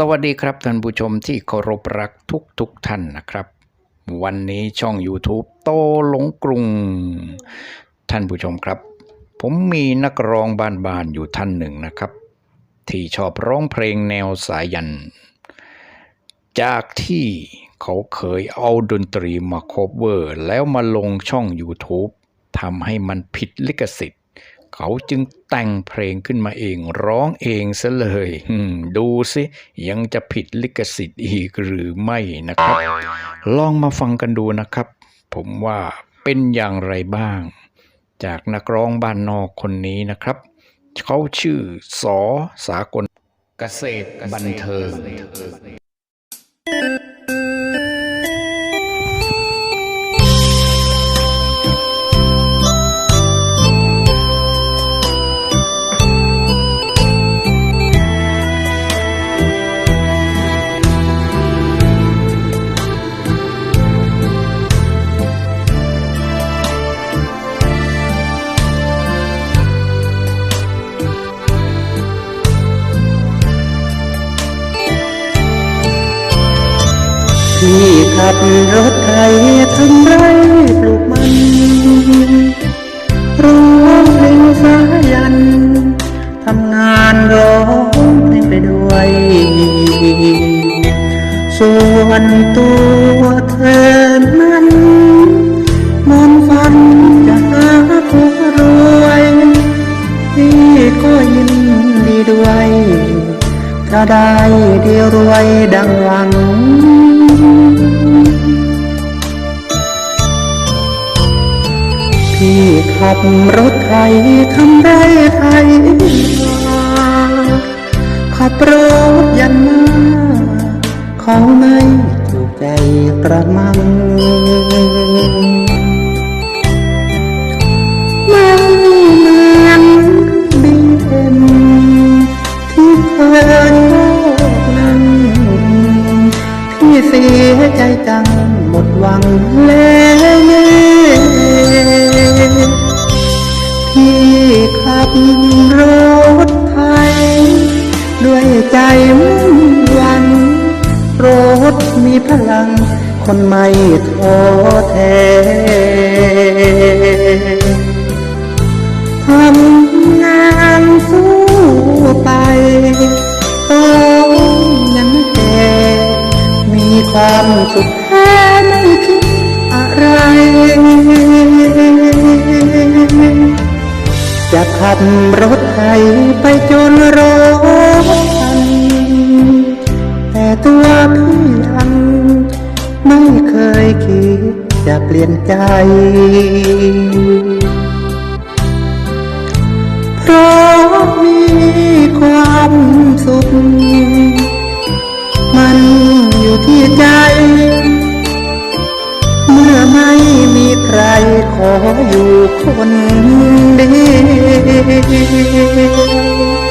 สวัสดีครับท่านผู้ชมที่เคารพรักทุกทุกๆท่านนะครับ วันนี้ช่อง YouTube โตหลงกรุง ท่านผู้ชมครับ ผมมีนักร้องบ้านๆอยู่ท่านหนึ่งนะครับ ที่ชอบร้องเพลงแนวสายัน จากที่เขาเคยเอาดนตรีมาโคเวอร์ แล้วมาลงช่อง YouTube ทำให้มันผิดลิขสิทธิ์ เขาจึงแต่งเพลงขึ้นมาเองร้องเองซะเลยดูสิยังจะผิดลิขสิทธิ์อีกหรือไม่นะครับ ลองมาฟังกันดูนะครับ ผมว่าเป็นอย่างไรบ้าง จากนักร้องบ้านนอกคนนี้นะครับ เขาชื่อสอสากลเกษตรบันเทิง พี่ขับรถไถทำไรปลูกมันร้องเพลงสายัน ทำงานร้องเพลงไปด้วย ส่วนตัวเธอนั้นมองฝันจะหาผัวรวยพี่ก็ยินดีด้วย ถ้าได้เดียวรวยดังหวัง ขับรถไถทำไรไถนาขับรถยันมาเขาไม่ถูกใจกระมังไม่เหมือนบีเอ็มที่เคยโลกนั้นพี่เสียใจจังหมดหวังแล้ว พลัง คนไม่ท้อแท้ทำงานสู้ไปโตยังแก่มีความสุขแค่ไม่คิดอะไร จะขับรถไถไยคิดจะเปลี่ยนใจ เพราะมีความสุข มันอยู่ที่ใจ เมื่อไม่มีใครขออยู่คนเดียว